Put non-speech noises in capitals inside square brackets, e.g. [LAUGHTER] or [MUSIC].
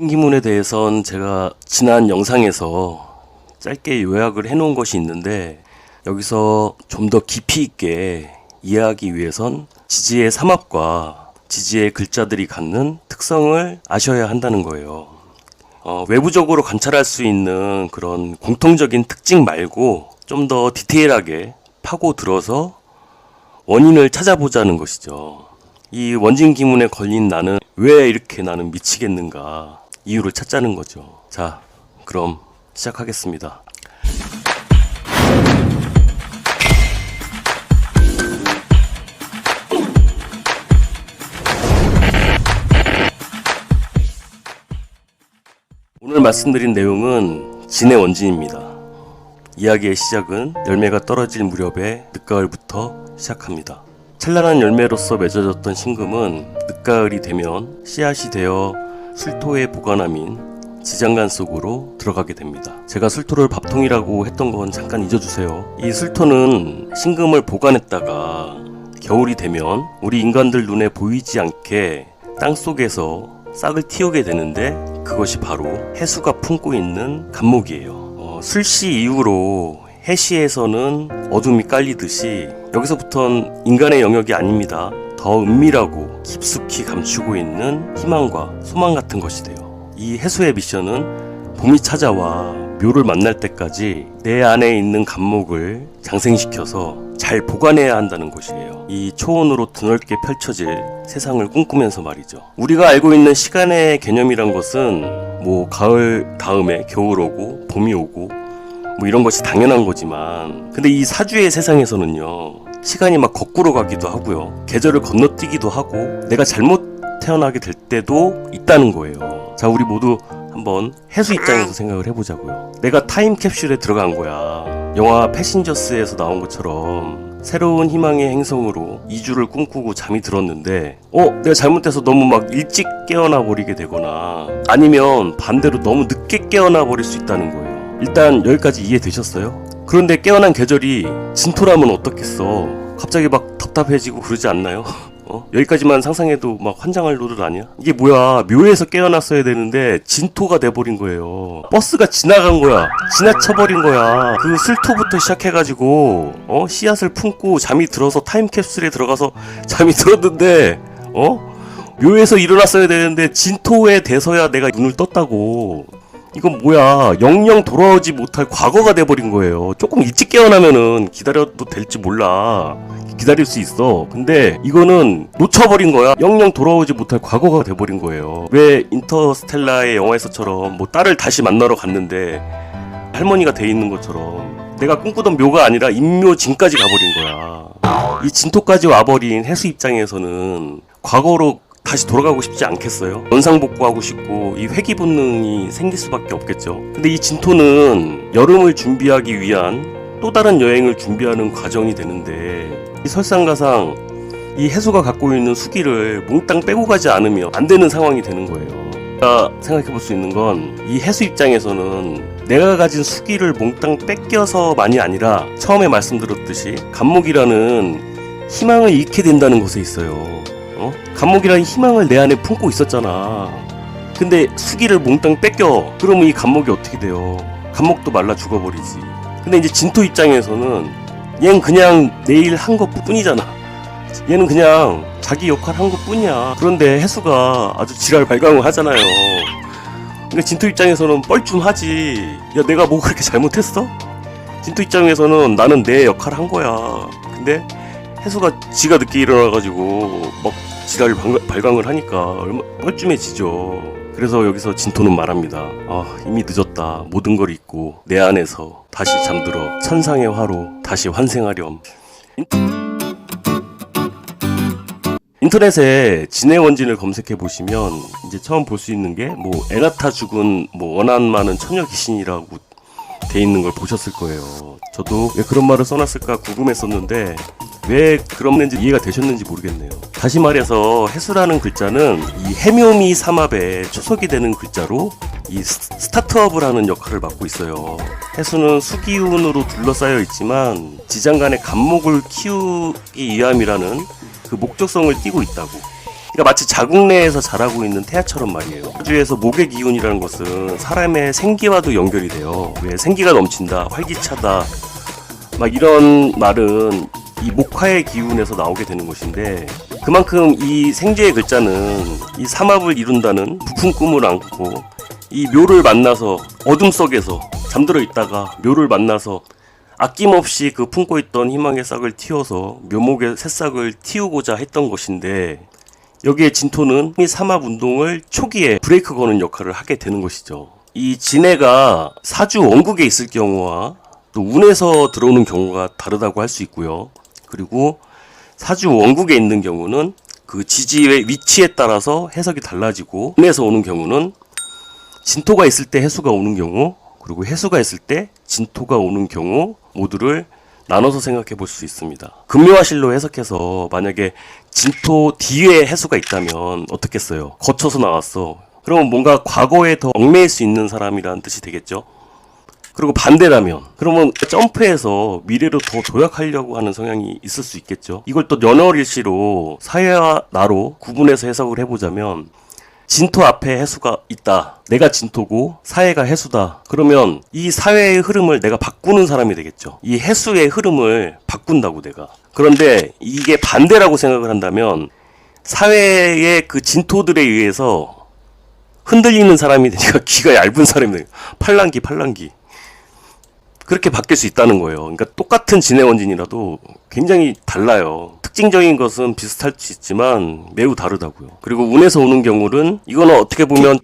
신기문에 대해선 제가 지난 영상에서 짧게 요약을 해놓은 것이 있는데 여기서 좀 더 깊이 있게 이해하기 위해선 지지의 삼합과 지지의 글자들이 갖는 특성을 아셔야 한다는 거예요. 어, 외부적으로 관찰할 수 있는 그런 공통적인 특징 말고 좀 더 디테일하게 파고 들어서 원인을 찾아보자는 것이죠. 이 원진 기문에 걸린 나는 왜 이렇게 나는 미치겠는가 이유를 찾자는 거죠. 자, 그럼 시작하겠습니다. 오늘 말씀드린 내용은 진의 원진입니다. 이야기의 시작은 열매가 떨어질 무렵의 늦가을부터 시작합니다. 찬란한 열매로서 맺어졌던 신금은 늦가을이 되면 씨앗이 되어 술토의 보관함인 지장간 속으로 들어가게 됩니다. 제가 술토를 밥통이라고 했던 건 잠깐 잊어주세요. 이 술토는 신금을 보관했다가 겨울이 되면 우리 인간들 눈에 보이지 않게 땅 속에서 싹을 틔우게 되는데 그것이 바로 해수가 품고 있는 감목이에요. 어, 술시 이후로 해시에서는 어둠이 깔리듯이 여기서부턴 인간의 영역이 아닙니다. 더 은밀하고 깊숙이 감추고 있는 희망과 소망 같은 것이 돼요. 이 해수의 미션은 봄이 찾아와 묘를 만날 때까지 내 안에 있는 감목을 장생시켜서 잘 보관해야 한다는 것이에요. 이 초원으로 드넓게 펼쳐질 세상을 꿈꾸면서 말이죠. 우리가 알고 있는 시간의 개념이란 것은 뭐 가을 다음에 겨울 오고 봄이 오고 뭐 이런 것이 당연한 거지만 근데 이 사주의 세상에서는요 시간이 막 거꾸로 가기도 하고요. 계절을 건너뛰기도 하고 내가 잘못 태어나게 될 때도 있다는 거예요. 자 우리 모두 한번 해수 입장에서 생각을 해보자고요. 내가 타임캡슐에 들어간 거야. 영화 패신저스에서 나온 것처럼 새로운 희망의 행성으로 이주를 꿈꾸고 잠이 들었는데 어 내가 잘못해서 너무 막 일찍 깨어나 버리게 되거나 아니면 반대로 너무 늦게 깨어나 버릴 수 있다는 거예요. 일단 여기까지 이해되셨어요? 그런데 깨어난 계절이 진토라면 어떻겠어? 갑자기 막 답답해지고 그러지 않나요? 어? 여기까지만 상상해도 막 환장할 노릇 아니야? 이게 뭐야 묘에서 깨어났어야 되는데 진토가 돼버린 거예요 버스가 지나간 거야 지나쳐버린 거야 그 술토부터 시작해가지고 어? 씨앗을 품고 잠이 들어서 타임캡슐에 들어가서 [LAUGHS] 잠이 들었는데 어? 묘에서 일어났어야 되는데 진토에 돼서야 내가 눈을 떴다고 이건 뭐야? 영영 돌아오지 못할 과거가 돼버린 거예요. 조금 일찍 깨어나면은 기다려도 될지 몰라. 기다릴 수 있어. 근데 이거는 놓쳐버린 거야. 영영 돌아오지 못할 과거가 돼버린 거예요. 왜 인터스텔라의 영화에서처럼 뭐 딸을 다시 만나러 갔는데 할머니가 돼 있는 것처럼 내가 꿈꾸던 묘가 아니라 인묘진까지 가버린 거야. 이 진토까지 와버린 해수 입장에서는 과거로 다시 돌아가고 싶지 않겠어요? 원상복구하고 싶고 이 회귀 본능이 생길 수밖에 없겠죠. 근데 이 진토는 여름을 준비하기 위한 또 다른 여행을 준비하는 과정이 되는데 이 설상가상 이 해수가 갖고 있는 수기를 몽땅 빼고 가지 않으면 안 되는 상황이 되는 거예요. 제가 생각해 볼 수 있는 건 이 해수 입장에서는 내가 가진 수기를 몽땅 뺏겨서만이 아니라 처음에 말씀드렸듯이 감목이라는 희망을 잃게 된다는 것에 있어요. 어? 감목이라는 희망을 내 안에 품고 있었잖아. 근데 수기를 몽땅 뺏겨. 그러면 이 감목이 어떻게 돼요? 감목도 말라 죽어버리지. 근데 이제 진토 입장에서는 얘는 그냥 내일 한 것 뿐이잖아. 얘는 그냥 자기 역할 한 것 뿐이야. 그런데 해수가 아주 지랄 발광을 하잖아요. 근데 진토 입장에서는 뻘쭘하지. 야, 내가 뭐 그렇게 잘못했어? 진토 입장에서는 나는 내 역할 한 거야. 근데 해수가 지가 늦게 일어나가지고 막 지랄 방- 발광을 하니까 얼마 뻘쭘해지죠. 그래서 여기서 진토는 말합니다. 아 이미 늦었다. 모든 걸 잊고 내 안에서 다시 잠들어 천상의 화로 다시 환생하렴. 인터넷에 진해 원진을 검색해 보시면 이제 처음 볼 수 있는 게 뭐 에나타 죽은 뭐 원한 많은 처녀 귀신이라고 돼 있는 걸 보셨을 거예요. 저도 왜 그런 말을 써놨을까 궁금했었는데 왜 그런지 이해가 되셨는지 모르겠네요. 다시 말해서 해수라는 글자는 이 해묘미 삼합에 초석이 되는 글자로 이 스- 스타트업을 하는 역할을 맡고 있어요. 해수는 수기운으로 둘러싸여 있지만 지장간의 감목을 키우기 위함이라는 그 목적성을 띠고 있다고. 그러니까 마치 자국 내에서 자라고 있는 태아처럼 말이에요. 사주에서 목의 기운이라는 것은 사람의 생기와도 연결이 돼요. 왜 생기가 넘친다, 활기차다, 막 이런 말은 이 목화의 기운에서 나오게 되는 것인데 그만큼 이 생제의 글자는 이 삼합을 이룬다는 부푼 꿈을 안고 이 묘를 만나서 어둠 속에서 잠들어 있다가 묘를 만나서 아낌없이 그 품고 있던 희망의 싹을 틔워서 묘목의 새싹을 틔우고자 했던 것인데 여기에 진토는 이 삼합 운동을 초기에 브레이크 거는 역할을 하게 되는 것이죠. 이 진해가 사주 원국에 있을 경우와 또 운에서 들어오는 경우가 다르다고 할 수 있고요. 그리고 사주 원국에 있는 경우는 그 지지의 위치에 따라서 해석이 달라지고 운에서 오는 경우는 진토가 있을 때 해수가 오는 경우 그리고 해수가 있을 때 진토가 오는 경우 모두를 나눠서 생각해 볼 수 있습니다. 금묘화실로 해석해서 만약에 진토 뒤에 해수가 있다면 어떻겠어요? 거쳐서 나왔어. 그러면 뭔가 과거에 더 얽매일 수 있는 사람이라는 뜻이 되겠죠? 그리고 반대라면 그러면 점프해서 미래로 더 도약하려고 하는 성향이 있을 수 있겠죠. 이걸 또 연월일시로 사회와 나로 구분해서 해석을 해보자면 진토 앞에 해수가 있다. 내가 진토고 사회가 해수다. 그러면 이 사회의 흐름을 내가 바꾸는 사람이 되겠죠. 이 해수의 흐름을 바꾼다고 내가. 그런데 이게 반대라고 생각을 한다면 사회의 그 진토들에 의해서 흔들리는 사람이 되니까 [LAUGHS] 귀가 얇은 사람이 되니까 팔랑기 팔랑기. 그렇게 바뀔 수 있다는 거예요. 그러니까 똑같은 진해 원진이라도 굉장히 달라요. 특징적인 것은 비슷할 수 있지만 매우 다르다고요. 그리고 운에서 오는 경우는 이거는 어떻게 보면